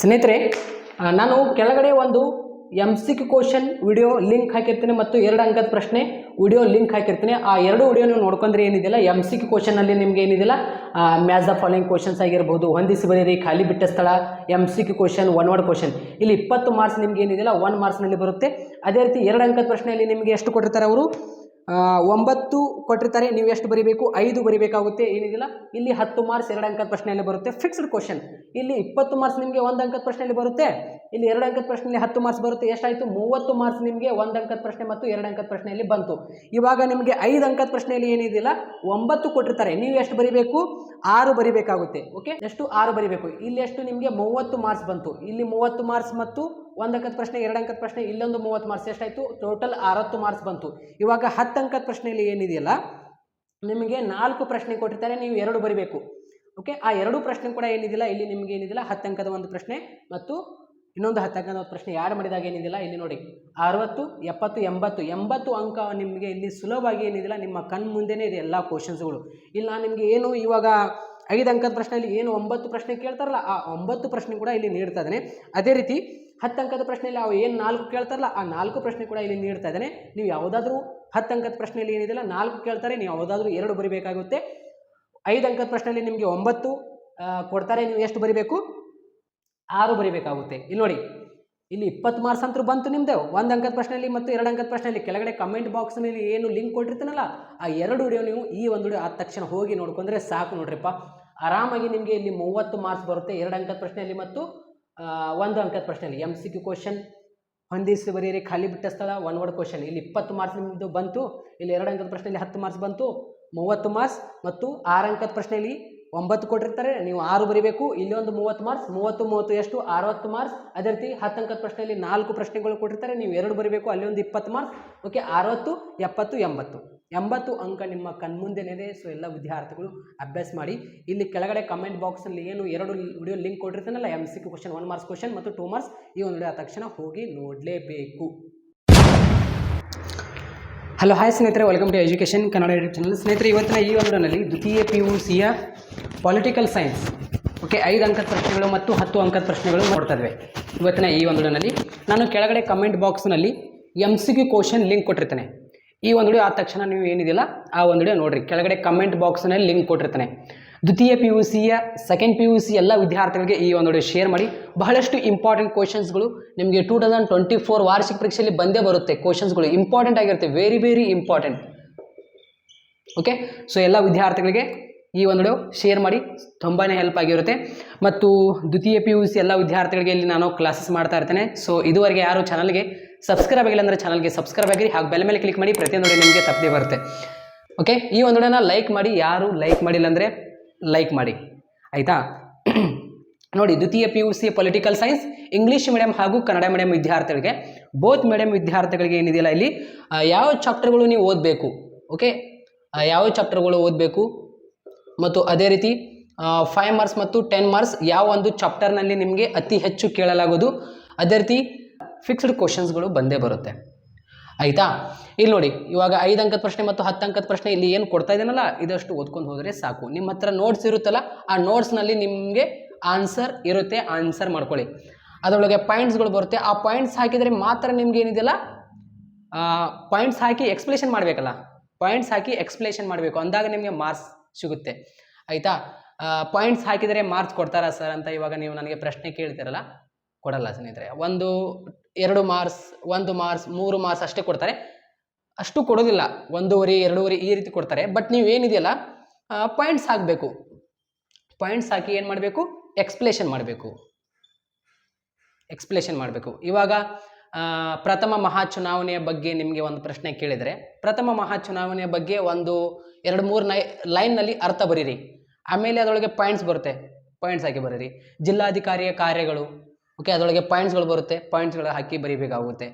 ಸ್ನೇಹಿತರೆ ನಾನು ಕೆಳಗಡೆ ಒಂದು M C Q question video link ಹಾಕಿರ್ತೀನಿ ಮತ್ತು ಎರಡು ಅಂಕದ ಪ್ರಶ್ನೆ ವಿಡಿಯೋ ಲಿಂಕ್ ಹಾಕಿರ್ತೀನಿ. ಆ ಎರಡು ವಿಡಿಯೋ ನೀವು ನೋಡ್ಕೊಂಡ್ರೆ ಏನಿದೆಯಲ್ಲ ಎಂ ಸಿ ಕ್ಯೂ ಕ್ವಶನಲ್ಲಿ ನಿಮಗೆ ಏನಿದೆಯಲ್ಲ ಮ್ಯಾಚ್ ದ ಫಾಲೋಯಿಂಗ್ ಕ್ವಶನ್ಸ್ ಆಗಿರ್ಬೋದು, ಹೊಂದಿಸಿ ಬರೀರಿ, ಖಾಲಿ ಬಿಟ್ಟ ಸ್ಥಳ M C Q question one word question ಇಲ್ಲಿ ಇಪ್ಪತ್ತು ಮಾರ್ಕ್ಸ್ ನಿಮಗೆ ಏನಿದೆಯಲ್ಲ ಒನ್ ಮಾರ್ಕ್ಸ್ನಲ್ಲಿ ಬರುತ್ತೆ. ಅದೇ ರೀತಿ ಎರಡು ಅಂಕದ ಪ್ರಶ್ನೆಯಲ್ಲಿ ನಿಮಗೆ ಎಷ್ಟು ಕೊಟ್ಟಿರ್ತಾರೆ ಅವರು? ಒಂಬತ್ತು ಕೊಟ್ಟಿರ್ತಾರೆ. ನೀವು ಎಷ್ಟು ಬರೀಬೇಕು? ಐದು ಬರೀಬೇಕಾಗುತ್ತೆ. ಏನಿದಿಲ್ಲ? ಇಲ್ಲಿ ಹತ್ತು ಮಾರ್ಕ್ಸ್ ಎರಡು ಅಂಕದ ಪ್ರಶ್ನೆಯಲ್ಲಿ ಬರುತ್ತೆ. ಫಿಕ್ಸ್ಡ್ ಕ್ವಶನ್ ಇಲ್ಲಿ ಇಪ್ಪತ್ತು ಮಾರ್ಕ್ಸ್ ನಿಮಗೆ ಒಂದು ಅಂಕದ ಪ್ರಶ್ನೆಯಲ್ಲಿ ಬರುತ್ತೆ. ಇಲ್ಲಿ ಎರಡು ಅಂಕದ ಪ್ರಶ್ನೆಯಲ್ಲಿ ಹತ್ತು ಮಾರ್ಕ್ಸ್ ಬರುತ್ತೆ. ಎಷ್ಟಾಯಿತು? ಮೂವತ್ತು ಮಾರ್ಕ್ಸ್ ನಿಮಗೆ ಒಂದು ಅಂಕದ ಪ್ರಶ್ನೆ ಮತ್ತು ಎರಡು ಅಂಕದ ಪ್ರಶ್ನೆಯಲ್ಲಿ ಬಂತು. ಇವಾಗ ನಿಮಗೆ ಐದು ಅಂಕದ ಪ್ರಶ್ನೆಯಲ್ಲಿ ಏನಿದಿಲ್ಲ? ಒಂಬತ್ತು ಕೊಟ್ಟಿರ್ತಾರೆ. ನೀವು ಎಷ್ಟು ಬರೀಬೇಕು? ಆರು ಬರಿಬೇಕಾಗುತ್ತೆ. ಓಕೆ ಎಷ್ಟು? ಆರು ಬರಿಬೇಕು. ಇಲ್ಲಿ ಎಷ್ಟು? ನಿಮಗೆ ಮೂವತ್ತು ಮಾರ್ಕ್ಸ್ ಬಂತು. ಇಲ್ಲಿ ಮೂವತ್ತು ಮಾರ್ಕ್ಸ್ ಮತ್ತು ಒಂದು ಅಂಕದ ಪ್ರಶ್ನೆ, ಎರಡು ಅಂಕದ ಪ್ರಶ್ನೆ, ಇಲ್ಲೊಂದು ಮೂವತ್ತು ಮಾರ್ಕ್ಸ್ ಎಷ್ಟಾಯಿತು? ಟೋಟಲ್ ಅರವತ್ತು ಮಾರ್ಕ್ಸ್ ಬಂತು. ಇವಾಗ ಹತ್ತು ಅಂಕದ ಪ್ರಶ್ನೆಯಲ್ಲಿ ಏನಿದೆಯಲ್ಲ, ನಿಮಗೆ ನಾಲ್ಕು ಪ್ರಶ್ನೆ ಕೊಟ್ಟಿರ್ತಾರೆ, ನೀವು ಎರಡು ಬರಿಬೇಕು. ಓಕೆ ಆ ಎರಡು ಪ್ರಶ್ನೆ ಕೂಡ ಏನಿದಿಲ್ಲ, ಇಲ್ಲಿ ನಿಮಗೆ ಏನಿದಿಲ್ಲ, ಹತ್ತು ಅಂಕದ ಒಂದು ಪ್ರಶ್ನೆ ಮತ್ತು ಇನ್ನೊಂದು ಹತ್ತು ಅಂಕದ ಒಂದು ಪ್ರಶ್ನೆ. ಯಾರು ಮಾಡಿದಾಗ ಏನಿದಿಲ್ಲ? ಇಲ್ಲಿ ನೋಡಿ. ಅರವತ್ತು, ಎಪ್ಪತ್ತು, ಎಂಬತ್ತು. ಎಂಬತ್ತು ಅಂಕ ನಿಮಗೆ ಇಲ್ಲಿ ಸುಲಭವಾಗಿ ಏನಿದಿಲ್ಲ, ನಿಮ್ಮ ಕಣ್ಣು ಮುಂದೆನೇ ಇದೆ ಎಲ್ಲ ಕ್ವಶನ್ಸ್ಗಳು ಇಲ್ಲಿ ನಿಮಗೆ ಏನು ಇವಾಗ ಐದು ಅಂಕದ ಪ್ರಶ್ನೆಯಲ್ಲಿ ಏನು ಒಂಬತ್ತು ಪ್ರಶ್ನೆ ಕೇಳ್ತಾರಲ್ಲ, ಆ ಒಂಬತ್ತು ಪ್ರಶ್ನೆ ಕೂಡ ಇಲ್ಲಿ ನೀಡ್ತಾ ಇದ್ದಾನೆ. ಅದೇ ರೀತಿ ಹತ್ತು ಅಂಕದ ಪ್ರಶ್ನೆಯಲ್ಲಿ ಅವು ಏನು ನಾಲ್ಕು ಕೇಳ್ತಾರಲ್ಲ, ಆ ನಾಲ್ಕು ಪ್ರಶ್ನೆ ಕೂಡ ಇಲ್ಲಿ ನೀಡ್ತಾ ಇದ್ದಾನೆ. ನೀವು ಯಾವುದಾದ್ರೂ ಹತ್ತು ಅಂಕದ ಪ್ರಶ್ನೆಯಲ್ಲಿ ಏನಿದೆಯಲ್ಲ, ನಾಲ್ಕು ಕೇಳ್ತಾರೆ, ನೀವು ಯಾವುದಾದ್ರೂ ಎರಡು ಬರಿಬೇಕಾಗುತ್ತೆ. ಐದು ಅಂಕದ ಪ್ರಶ್ನೆಯಲ್ಲಿ ನಿಮಗೆ ಒಂಬತ್ತು ಕೊಡ್ತಾರೆ, ನೀವು ಎಷ್ಟು ಬರಿಬೇಕು? ಆರು ಬರಿಬೇಕಾಗುತ್ತೆ. ಇಲ್ಲಿ ನೋಡಿ. ಇಲ್ಲಿ ಇಪ್ಪತ್ತು ಮಾರ್ಕ್ಸ್ ಅಂತೂ ಬಂತು ನಿಮ್ಮದು ಒಂದು ಅಂಕದ ಪ್ರಶ್ನೆಯಲ್ಲಿ ಮತ್ತು ಎರಡು ಅಂಕದ ಪ್ರಶ್ನೆಯಲ್ಲಿ ಕೆಳಗಡೆ ಕಮೆಂಟ್ ಬಾಕ್ಸ್ನಲ್ಲಿ ಏನು ಲಿಂಕ್ ಕೊಟ್ಟಿರ್ತೀನಲ್ಲ, ಆ ಎರಡು ವಿಡಿಯೋ ನೀವು ಈ ಒಂದು ವಿಡಿಯೋ ಆದ ತಕ್ಷಣ ಹೋಗಿ ನೋಡ್ಕೊಂಡ್ರೆ ಸಾಕು ನೋಡ್ರಿಪ್ಪ. ಆರಾಮಾಗಿ ನಿಮಗೆ ಇಲ್ಲಿ ಮೂವತ್ತು ಮಾರ್ಕ್ಸ್ ಬರುತ್ತೆ ಎರಡು ಅಂಕದ ಪ್ರಶ್ನೆಯಲ್ಲಿ ಮತ್ತು ಒಂದು ಅಂಕದ ಪ್ರಶ್ನೆಯಲ್ಲಿ. ಎಂ ಸಿ ಕ್ಯೂ ಕ್ವಶನ್ ಹೊಂದಿಸಿ ಬರೀರಿ, ಖಾಲಿ ಬಿಟ್ಟ ಸ್ಥಳ ಒನ್ ವರ್ಡ್ ಕ್ವಶನ್ ಇಲ್ಲಿ ಇಪ್ಪತ್ತು ಮಾರ್ಕ್ಸ್ ನಿಮ್ಮದು ಬಂತು, ಇಲ್ಲಿ ಎರಡು ಅಂಕದ ಪ್ರಶ್ನೆಯಲ್ಲಿ ಹತ್ತು ಮಾರ್ಕ್ಸ್ ಬಂತು, ಮೂವತ್ತು ಮಾರ್ಕ್ಸ್ ಮತ್ತು ಆರು ಅಂಕದ ಪ್ರಶ್ನೆಯಲ್ಲಿ ಒಂಬತ್ತು ಕೊಟ್ಟಿರ್ತಾರೆ, ನೀವು ಆರು ಬರಿಬೇಕು, ಇಲ್ಲಿ ಒಂದು ಮೂವತ್ತು ಮಾರ್ಕ್ಸ್ ಮೂವತ್ತು ಮೂವತ್ತು ಎಷ್ಟು, ಅರವತ್ತು ಮಾರ್ಕ್ಸ್ ಅದೇ ರೀತಿ ಹತ್ತು ಅಂಕದ ಪ್ರಶ್ನೆಯಲ್ಲಿ ನಾಲ್ಕು ಪ್ರಶ್ನೆಗಳು ಕೊಟ್ಟಿರ್ತಾರೆ, ನೀವು ಎರಡು ಬರಿಬೇಕು, ಅಲ್ಲಿ ಒಂದು ಇಪ್ಪತ್ತು ಮಾರ್ಕ್ಸ್ ಓಕೆ ಅರವತ್ತು, ಎಪ್ಪತ್ತು, ಎಂಬತ್ತು. ಎಂಬತ್ತು ಅಂಕ ನಿಮ್ಮ ಕಣ್ಮುಂದೆನೇ ಸೊ ಎಲ್ಲ ವಿದ್ಯಾರ್ಥಿಗಳು ಅಭ್ಯಾಸ ಮಾಡಿ. ಇಲ್ಲಿ ಕೆಳಗಡೆ ಕಮೆಂಟ್ ಬಾಕ್ಸಲ್ಲಿ ಏನು ಎರಡು video link ಕೊಟ್ಟಿರ್ತಾನಲ್ಲ M C question one marks question ಮತ್ತು ಟೂ ಮಾರ್ಕ್ಸ್ ಈ ಒಂದು ವಿಡಿಯೋ ತಕ್ಷಣ ಹೋಗಿ ನೋಡಲೇಬೇಕು. ಹಲೋ ಹಾಯ್ ಸ್ನೇಹಿತರೆ welcome to education Kannada YouTube channel ಸ್ನೇಹಿತರೆ, ಇವತ್ತಿನ ಈ ಒಂದರಲ್ಲಿ ದ್ವಿತೀಯ ಪಿ ಯು ಸಿಯ ಪೊಲಿಟಿಕಲ್ ಸೈನ್ಸ್ ಓಕೆ ಐದು ಅಂಕದ ಪ್ರಶ್ನೆಗಳು ಮತ್ತು ಹತ್ತು ಅಂಕದ ಪ್ರಶ್ನೆಗಳು ನೋಡ್ತಾ ಇದ್ವಿ. ಇವತ್ತಿನ ಈ ಒಂದರಲ್ಲಿ ನಾನು ಕೆಳಗಡೆ ಕಮೆಂಟ್ ಬಾಕ್ಸ್ನಲ್ಲಿ M C Q question link ಕೊಟ್ಟಿರ್ತೇನೆ. ಈ ಒಂದು ಆದ ತಕ್ಷಣ ನೀವು ಏನಿದೆಯಲ್ಲ, ಆ ಒಂದು ನೋಡಿರಿ. ಕೆಳಗಡೆ ಕಮೆಂಟ್ ಬಾಕ್ಸ್ನಲ್ಲಿ ಲಿಂಕ್ ಕೊಟ್ಟಿರ್ತಾನೆ. ದ್ವಿತೀಯ ಪಿ ಯು ಸಿಯ ಸೆಕೆಂಡ್ ಪಿ ಯು ಸಿ ಎಲ್ಲ ವಿದ್ಯಾರ್ಥಿಗಳಿಗೆ ಈ ಒಂದು ಶೇರ್ ಮಾಡಿ. ಬಹಳಷ್ಟು ಇಂಪಾರ್ಟೆಂಟ್ ಕ್ವಶನ್ಸ್ಗಳು ನಿಮಗೆ ಟೂ ತೌಸಂಡ್ ಟ್ವೆಂಟಿ ಫೋರ್ ವಾರ್ಷಿಕ ಪರೀಕ್ಷೆಯಲ್ಲಿ ಬಂದೇ ಬರುತ್ತೆ ಕ್ವಶನ್ಸ್ಗಳು ಇಂಪಾರ್ಟೆಂಟ್ ಆಗಿರುತ್ತೆ very very important okay so ಎಲ್ಲ ವಿದ್ಯಾರ್ಥಿಗಳಿಗೆ ಈ ಒಂದು ಶೇರ್ ಮಾಡಿ. ತುಂಬಾ ಹೆಲ್ಪ್ ಆಗಿರುತ್ತೆ. ಮತ್ತು ದ್ವಿತೀಯ ಪಿ ಯು ಸಿ ಎಲ್ಲ ವಿದ್ಯಾರ್ಥಿಗಳಿಗೆ ಇಲ್ಲಿ ನಾನು ಕ್ಲಾಸಸ್ ಮಾಡ್ತಾ ಇರ್ತೇನೆ. ಸೊ ಇದುವರೆಗೆ ಯಾರು ಚಾನಲ್ಗೆ ಸಬ್ಸ್ಕ್ರೈಬ್ ಆಗಿಲ್ಲ ಅಂದರೆ ಚಾನಲ್ಗೆ ಸಬ್ಸ್ಕ್ರೈಬ್ ಆಗಿರಿ. ಹಾಗೆ ಬೆಲೆ ಮೇಲೆ ಕ್ಲಿಕ್ ಮಾಡಿ. ಪ್ರತಿಯೊಂದು ನಿಮಗೆ ತಪ್ಪದೆ ಬರುತ್ತೆ. ಓಕೆ ಈ ಒಂದು ಲೈಕ್ ಮಾಡಿ. ಯಾರು ಲೈಕ್ ಮಾಡಿಲ್ಲ ಅಂದರೆ ಲೈಕ್ ಮಾಡಿ. ಆಯಿತಾ? ನೋಡಿ, ದ್ವಿತೀಯ P U C political science English medium ಹಾಗೂ ಕನ್ನಡ ಮೀಡಿಯಂ ವಿದ್ಯಾರ್ಥಿಗಳಿಗೆ ಬೋತ್ ಮೀಡಿಯಂ ವಿದ್ಯಾರ್ಥಿಗಳಿಗೆ ಏನಿದೆಯಲ್ಲ ಇಲ್ಲಿ? ಯಾವ ಚಾಪ್ಟರ್ಗಳು ನೀವು ಓದಬೇಕು? ಓಕೆ ಯಾವ ಚಾಪ್ಟರ್ಗಳು ಓದಬೇಕು? ಮತ್ತು ಅದೇ ರೀತಿ ಫೈವ್ ಮಾರ್ಕ್ಸ್ ಮತ್ತು ಟೆನ್ ಮಾರ್ಕ್ಸ್ ಯಾವ ಒಂದು ಚಾಪ್ಟರ್ನಲ್ಲಿ ನಿಮಗೆ ಅತಿ ಹೆಚ್ಚು ಕೇಳಲಾಗೋದು ಅದೇ ರೀತಿ ಫಿಕ್ಸ್ಡ್ ಕ್ವಶನ್ಸ್ಗಳು ಬಂದೇ ಬರುತ್ತೆ. ಆಯಿತಾ? ಇಲ್ಲಿ ನೋಡಿ, ಇವಾಗ ಐದು ಅಂಕದ ಪ್ರಶ್ನೆ ಮತ್ತು ಹತ್ತು ಅಂಕದ ಪ್ರಶ್ನೆ ಇಲ್ಲಿ ಏನು ಕೊಡ್ತಾ ಇದ್ದೀನಲ್ಲ, ಇದಷ್ಟು ಓದ್ಕೊಂಡು ಹೋದರೆ ಸಾಕು. ನಿಮ್ಮ ಹತ್ರ ನೋಟ್ಸ್ ಇರುತ್ತಲ್ಲ, ಆ ನೋಟ್ಸ್ನಲ್ಲಿ ನಿಮಗೆ ಆನ್ಸರ್ ಇರುತ್ತೆ ಆನ್ಸರ್ ಮಾಡ್ಕೊಳ್ಳಿ. ಅದರೊಳಗೆ ಪಾಯಿಂಟ್ಸ್ಗಳು ಬರುತ್ತೆ. ಆ ಪಾಯಿಂಟ್ಸ್ ಹಾಕಿದರೆ ಮಾತ್ರ ನಿಮ್ಗೆ ಏನಿದೆಯಲ್ಲ ಪಾಯಿಂಟ್ಸ್ ಹಾಕಿ ಎಕ್ಸ್ಪ್ಲೇಷನ್ ಮಾಡಬೇಕಲ್ಲ. ಪಾಯಿಂಟ್ಸ್ ಹಾಕಿ ಎಕ್ಸ್ಪ್ಲೇಷನ್ ಮಾಡಬೇಕು. ಅಂದಾಗ ನಿಮಗೆ ಮಾರ್ಕ್ಸ್ ಸಿಗುತ್ತೆ. ಆಯಿತಾ? ಪಾಯಿಂಟ್ಸ್ ಹಾಕಿದರೆ ಮಾರ್ಕ್ಸ್ ಕೊಡ್ತಾರಾ ಸರ್ ಅಂತ ಇವಾಗ ನೀವು ನನಗೆ ಪ್ರಶ್ನೆ ಕೇಳ್ತೀರಲ್ಲ ಕೊಡಲ್ಲ ಸ್ನೇಹಿತರೆ. ಒಂದು ಎರಡು ಮಾರ್ಕ್ಸ್, ಒಂದು ಮಾರ್ಕ್ಸ್, ಮೂರು ಮಾರ್ಕ್ಸ್ ಅಷ್ಟೇ ಕೊಡ್ತಾರೆ. ಅಷ್ಟು ಕೊಡೋದಿಲ್ಲ. ಒಂದೂವರೆ, ಎರಡೂವರೆ ಈ ರೀತಿ ಕೊಡ್ತಾರೆ. ಬಟ್ ನೀವು ಏನಿದೆಯಲ್ಲ ಪಾಯಿಂಟ್ಸ್ ಹಾಕಬೇಕು. ಪಾಯಿಂಟ್ಸ್ ಹಾಕಿ ಏನು ಮಾಡಬೇಕು? ಎಕ್ಸ್ಪ್ಲೇಷನ್ ಮಾಡಬೇಕು. ಎಕ್ಸ್ಪ್ಲೇಷನ್ ಮಾಡಬೇಕು. ಇವಾಗ ಪ್ರಥಮ ಮಹಾ ಚುನಾವಣೆಯ ಬಗ್ಗೆ ನಿಮಗೆ ಒಂದು ಪ್ರಶ್ನೆ ಕೇಳಿದರೆ, ಪ್ರಥಮ ಮಹಾ ಚುನಾವಣೆಯ ಬಗ್ಗೆ ಒಂದು ಎರಡು, ಮೂರು ನೈ ಲೈನ್ನಲ್ಲಿ ಅರ್ಥ ಬರೀರಿ. ಆಮೇಲೆ ಅದರೊಳಗೆ ಪಾಯಿಂಟ್ಸ್ ಬರುತ್ತೆ. ಪಾಯಿಂಟ್ಸ್ ಹಾಕಿ ಬರೀರಿ. ಜಿಲ್ಲಾಧಿಕಾರಿಯ ಕಾರ್ಯಗಳು ಓಕೆ ಅದರೊಳಗೆ ಪಾಯಿಂಟ್ಸ್ಗಳು ಬರುತ್ತೆ. ಪಾಯಿಂಟ್ಸ್ಗಳು ಹಾಕಿ ಬರೀಬೇಕಾಗುತ್ತೆ.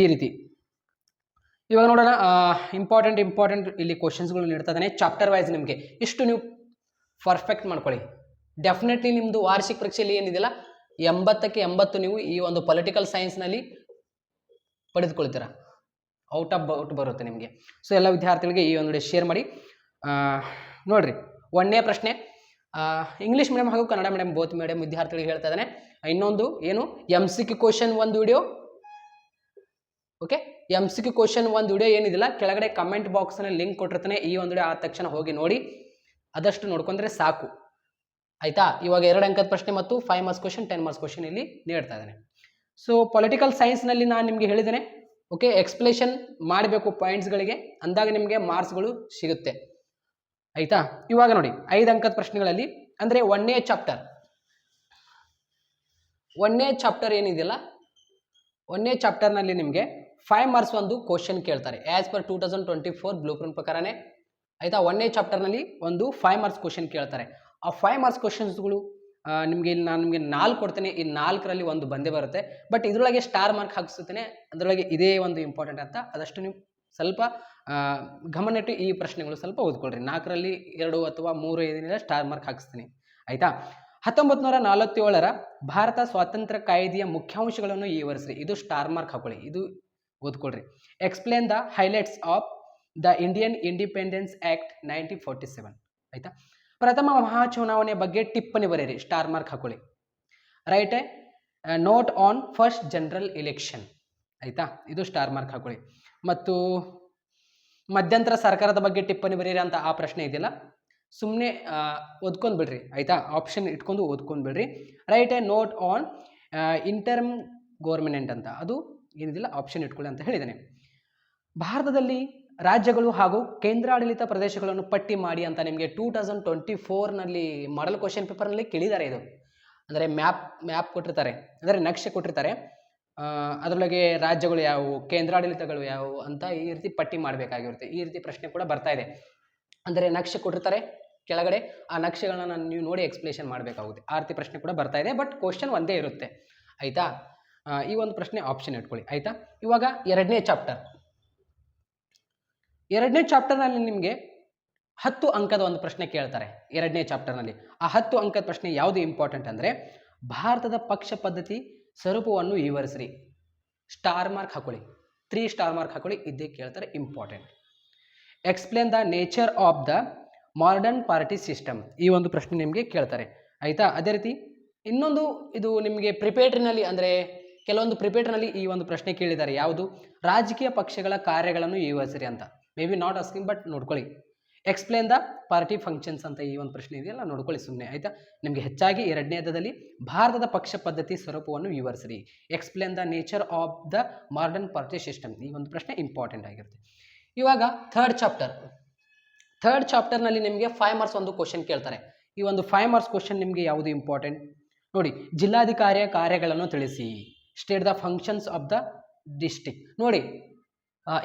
ಈ ರೀತಿ. ಇವಾಗ ನೋಡೋಣ ಇಂಪಾರ್ಟೆಂಟ್ ಇಂಪಾರ್ಟೆಂಟ್ ಇಲ್ಲಿ ಕ್ವಶನ್ಸ್ಗಳು ನೀಡ್ತಾ ಇದ್ದಾನೆ. ಚಾಪ್ಟರ್ ವೈಸ್ ನಿಮಗೆ ಇಷ್ಟು ನೀವು ಪರ್ಫೆಕ್ಟ್ ಮಾಡ್ಕೊಳ್ಳಿ. ಡೆಫಿನೆಟ್ಲಿ ನಿಮ್ಮದು ವಾರ್ಷಿಕ ಪರೀಕ್ಷೆಯಲ್ಲಿ ಏನಿದೆಯಲ್ಲ, ಎಂಬತ್ತಕ್ಕೆ ಎಂಬತ್ತು ನೀವು ಈ ಒಂದು ಪೊಲಿಟಿಕಲ್ ಸೈನ್ಸ್ನಲ್ಲಿ ಪಡೆದುಕೊಳ್ತೀರ. ಔಟ್ ಆಫ್ ಔಟ್ ಬರುತ್ತೆ ನಿಮಗೆ. ಸೊ ಎಲ್ಲ ವಿದ್ಯಾರ್ಥಿಗಳಿಗೆ ಈ ಒಂದು ಶೇರ್ ಮಾಡಿ. ನೋಡ್ರಿ, ಒಂದನೇ ಪ್ರಶ್ನೆ. ಇಂಗ್ಲೀಷ್ ಮೀಡಿಯಂ ಹಾಗೂ ಕನ್ನಡ ಮೀಡಿಯಂ ಬೋತ್ ಮೀಡಿಯಂ ವಿದ್ಯಾರ್ಥಿಗಳಿಗೆ ಹೇಳ್ತಾ ಇದ್ದಾನೆ ಇನ್ನೊಂದು ಏನು? ಎಂ ಸಿ ಕ್ಯೂ ಕ್ವಶನ್ ಒಂದು video okay M C Q question ಒಂದು ವಿಡಿಯೋ ಏನಿದಿಲ್ಲ, ಕೆಳಗಡೆ ಕಮೆಂಟ್ ಬಾಕ್ಸ್ನಲ್ಲಿ ಲಿಂಕ್ ಕೊಟ್ಟಿರ್ತಾನೆ. ಈ ಒಂದು ವಿಡಿಯೋ ಆದ ತಕ್ಷಣ ಹೋಗಿ ನೋಡಿ. ಆದಷ್ಟು ನೋಡ್ಕೊಂಡ್ರೆ ಸಾಕು. ಆಯ್ತಾ? ಇವಾಗ ಎರಡು ಅಂಕದ ಪ್ರಶ್ನೆ ಮತ್ತು five marks question ten marks question ಇಲ್ಲಿ ನೀಡ್ತಾ ಇದ್ದಾನೆ ಸೊ ಪೊಲಿಟಿಕಲ್ ಸೈನ್ಸ್ನಲ್ಲಿ ನಾನು ನಿಮಗೆ ಹೇಳಿದ್ದೇನೆ. ಓಕೆ ಎಕ್ಸ್ಪ್ಲೇಷನ್ ಮಾಡಬೇಕು ಪಾಯಿಂಟ್ಸ್ಗಳಿಗೆ ಅಂದಾಗ ನಿಮಗೆ ಮಾರ್ಕ್ಸ್ಗಳು ಸಿಗುತ್ತೆ. ಆಯ್ತಾ? ಇವಾಗ ನೋಡಿ, ಐದು ಅಂಕದ ಪ್ರಶ್ನೆಗಳಲ್ಲಿ, ಅಂದರೆ ಒನ್ನೇ ಚಾಪ್ಟರ್ ಒನ್ನೇ ಚಾಪ್ಟರ್ ಏನಿದೆಯಲ್ಲ? ಒಂದನೇ ಚಾಪ್ಟರ್ನಲ್ಲಿ ನಿಮಗೆ ಫೈವ್ ಮಾರ್ಕ್ಸ್ ಒಂದು ಕ್ವಶನ್ ಕೇಳ್ತಾರೆ. As per two thousand twenty four blueprint ಪ್ರಕಾರನೇ. ಆಯಿತಾ? ಒಂದನೇ ಚಾಪ್ಟರ್ನಲ್ಲಿ ಒಂದು ಫೈವ್ ಮಾರ್ಕ್ಸ್ ಕ್ವಶನ್ ಕೇಳ್ತಾರೆ. ಆ ಫೈವ್ ಮಾರ್ಕ್ಸ್ ಕ್ವಶನ್ಸ್ಗಳು ನಿಮಗೆ ಇಲ್ಲಿ ನಾನು ನಿಮಗೆ ನಾಲ್ಕು ಕೊಡ್ತೇನೆ. ಈ ನಾಲ್ಕರಲ್ಲಿ ಒಂದು ಬಂದೇ ಬರುತ್ತೆ. ಬಟ್ ಇದರೊಳಗೆ ಸ್ಟಾರ್ ಮಾರ್ಕ್ ಹಾಕಿಸುತ್ತೇನೆ ಅದರೊಳಗೆ ಇದೇ ಒಂದು ಇಂಪಾರ್ಟೆಂಟ್ ಅಂತ. ಅದಷ್ಟು ನೀವು ಸ್ವಲ್ಪ ಗಮನಿಟ್ಟು ಈ ಪ್ರಶ್ನೆಗಳು ಸ್ವಲ್ಪ ಓದ್ಕೊಳ್ರಿ. ನಾಲ್ಕರಲ್ಲಿ ಎರಡು ಅಥವಾ ಮೂರು ಏನಿಲ್ಲ ಸ್ಟಾರ್ ಮಾರ್ಕ್ ಹಾಕಿಸ್ತೀನಿ. ಆಯಿತಾ? ಹತ್ತೊಂಬತ್ತು ನೂರ ನಲವತ್ತೇಳರ ಭಾರತ ಸ್ವಾತಂತ್ರ್ಯ ಕಾಯ್ದೆಯ ಮುಖ್ಯಾಂಶಗಳನ್ನು ವಿವರಿಸ್ರಿ ಇದು ಸ್ಟಾರ್ ಮಾರ್ಕ್ ಹಾಕೊಳ್ಳಿ. ಇದು ಓದ್ಕೊಳ್ರಿ. Explain the highlights of the Indian independence act nineteen forty seven ಆಯಿತಾ? ಪ್ರಥಮ ಮಹಾ ಚುನಾವಣೆ ಬಗ್ಗೆ ಟಿಪ್ಪಣಿ ಬರೆಯಿರಿ. ಸ್ಟಾರ್ ಮಾರ್ಕ್ ಹಾಕೊಳ್ಳಿ. Write note on first general election ಆಯಿತಾ? ಇದು ಸ್ಟಾರ್ ಮಾರ್ಕ್ ಹಾಕೊಳ್ಳಿ. ಮತ್ತು ಮಧ್ಯಂತರ ಸರ್ಕಾರದ ಬಗ್ಗೆ ಟಿಪ್ಪಣಿ ಬರೀರಿ ಅಂತ ಆ ಪ್ರಶ್ನೆ ಇದೆಯಲ್ಲ? ಸುಮ್ಮನೆ ಓದ್ಕೊಂಡು ಬಿಡ್ರಿ ಆಯಿತಾ? ಆಪ್ಷನ್ ಇಟ್ಕೊಂಡು ಓದ್ಕೊಂಡು ಬಿಡ್ರಿ write a note on interim government ಅಂತ. ಅದು ಏನಿದಿಲ್ಲ ಆಪ್ಷನ್ ಇಟ್ಕೊಳ್ಳಿ ಅಂತ ಹೇಳಿದ್ದೇನೆ. ಭಾರತದಲ್ಲಿ ರಾಜ್ಯಗಳು ಹಾಗೂ ಕೇಂದ್ರಾಡಳಿತ ಪ್ರದೇಶಗಳನ್ನು ಪಟ್ಟಿ ಮಾಡಿ ಅಂತ ನಿಮಗೆ ಟೂ ತೌಸಂಡ್ ಟ್ವೆಂಟಿ ಫೋರ್ನಲ್ಲಿ ಮಾಡಲ್ ಕ್ವಶನ್ ಪೇಪರ್ನಲ್ಲಿ ಕೇಳಿದ್ದಾರೆ ಇದು. ಅಂದರೆ ಮ್ಯಾಪ್ ಮ್ಯಾಪ್ ಕೊಟ್ಟಿರ್ತಾರೆ. ಅಂದರೆ ನಕ್ಷೆ ಕೊಟ್ಟಿರ್ತಾರೆ. ಅದರೊಳಗೆ ರಾಜ್ಯಗಳು ಯಾವುವು, ಕೇಂದ್ರಾಡಳಿತಗಳು ಯಾವುವು ಅಂತ ಈ ರೀತಿ ಪಟ್ಟಿ ಮಾಡಬೇಕಾಗಿರುತ್ತೆ. ಈ ರೀತಿ ಪ್ರಶ್ನೆ ಕೂಡ ಬರ್ತಾ ಇದೆ. ಅಂದರೆ ನಕ್ಷೆ ಕೊಟ್ಟಿರ್ತಾರೆ ಕೆಳಗಡೆ, ಆ ನಕ್ಷೆಗಳನ್ನ ನೀವು ನೋಡಿ ಎಕ್ಸ್ಪ್ಲೇಷನ್ ಮಾಡಬೇಕಾಗುತ್ತೆ. ಆ ರೀತಿ ಪ್ರಶ್ನೆ ಕೂಡ ಬರ್ತಾ ಇದೆ ಬಟ್ ಕ್ವಶನ್ ಒಂದೇ ಇರುತ್ತೆ. ಆಯಿತಾ? ಈ ಒಂದು ಪ್ರಶ್ನೆ ಆಪ್ಷನ್ ಇಟ್ಕೊಳ್ಳಿ. ಆಯಿತಾ? ಇವಾಗ ಎರಡನೇ ಚಾಪ್ಟರ್ ಎರಡನೇ ಚಾಪ್ಟರ್ನಲ್ಲಿ ನಿಮಗೆ ಹತ್ತು ಅಂಕದ ಒಂದು ಪ್ರಶ್ನೆ ಕೇಳ್ತಾರೆ ಎರಡನೇ ಚಾಪ್ಟರ್ನಲ್ಲಿ ಆ ಹತ್ತು ಅಂಕದ ಪ್ರಶ್ನೆ ಯಾವುದು ಇಂಪಾರ್ಟೆಂಟ್ ಅಂದರೆ, ಭಾರತದ ಪಕ್ಷ ಪದ್ಧತಿ ಸ್ವರೂಪವನ್ನು ವಿವರಿಸ್ರಿ. ಸ್ಟಾರ್ ಮಾರ್ಕ್ ಹಾಕೊಳ್ಳಿ. ತ್ರೀ ಸ್ಟಾರ್ ಮಾರ್ಕ್ ಹಾಕೊಳ್ಳಿ. ಇದಕ್ಕೆ ಕೇಳ್ತಾರೆ important explain the nature of the modern party system ಈ ಒಂದು ಪ್ರಶ್ನೆ ನಿಮಗೆ ಕೇಳ್ತಾರೆ. ಆಯಿತಾ? ಅದೇ ರೀತಿ ಇನ್ನೊಂದು ಇದು ನಿಮಗೆ ಪ್ರಿಪೇಟ್ರಿನಲ್ಲಿ ಅಂದರೆ ಕೆಲವೊಂದು ಪ್ರಿಪೇಟ್ರಿನಲ್ಲಿ ಈ ಒಂದು ಪ್ರಶ್ನೆ ಕೇಳಿದ್ದಾರೆ. ಯಾವುದು? ರಾಜಕೀಯ ಪಕ್ಷಗಳ ಕಾರ್ಯಗಳನ್ನು ವಿವರಿಸಿರಿ ಅಂತ. May be not asking but ನೋಡ್ಕೊಳ್ಳಿ. ಎಕ್ಸ್ಪ್ಲೇನ್ ದ ಪಾರ್ಟಿ ಫಂಕ್ಷನ್ಸ್ ಅಂತ ಈ ಒಂದು ಪ್ರಶ್ನೆ ಇದೆಯಲ್ಲ, ನೋಡ್ಕೊಳ್ಳಿ ಸುಮ್ಮನೆ ಆಯಿತಾ? ನಿಮಗೆ ಹೆಚ್ಚಾಗಿ ಎರಡನೇ ಹಂತದಲ್ಲಿ ಭಾರತದ ಪಕ್ಷ ಪದ್ಧತಿ ಸ್ವರೂಪವನ್ನು ವಿವರಿಸಿರಿ. Explain the nature of the modern party system ಈ ಒಂದು ಪ್ರಶ್ನೆ ಇಂಪಾರ್ಟೆಂಟ್ ಆಗಿರುತ್ತೆ. ಇವಾಗ ಥರ್ಡ್ ಚಾಪ್ಟರ್ ಥರ್ಡ್ ಚಾಪ್ಟರ್ನಲ್ಲಿ ನಿಮಗೆ ಫೈವ್ ಮಾರ್ಕ್ಸ್ ಒಂದು ಕ್ವಶನ್ ಕೇಳ್ತಾರೆ. ಈ ಒಂದು ಫೈವ್ ಮಾರ್ಕ್ಸ್ ಕ್ವಶನ್ ನಿಮಗೆ ಯಾವುದು ಇಂಪಾರ್ಟೆಂಟ್ ನೋಡಿ, ಜಿಲ್ಲಾಧಿಕಾರಿಯ ಕಾರ್ಯಗಳನ್ನು ತಿಳಿಸಿ. State the functions of the district ನೋಡಿ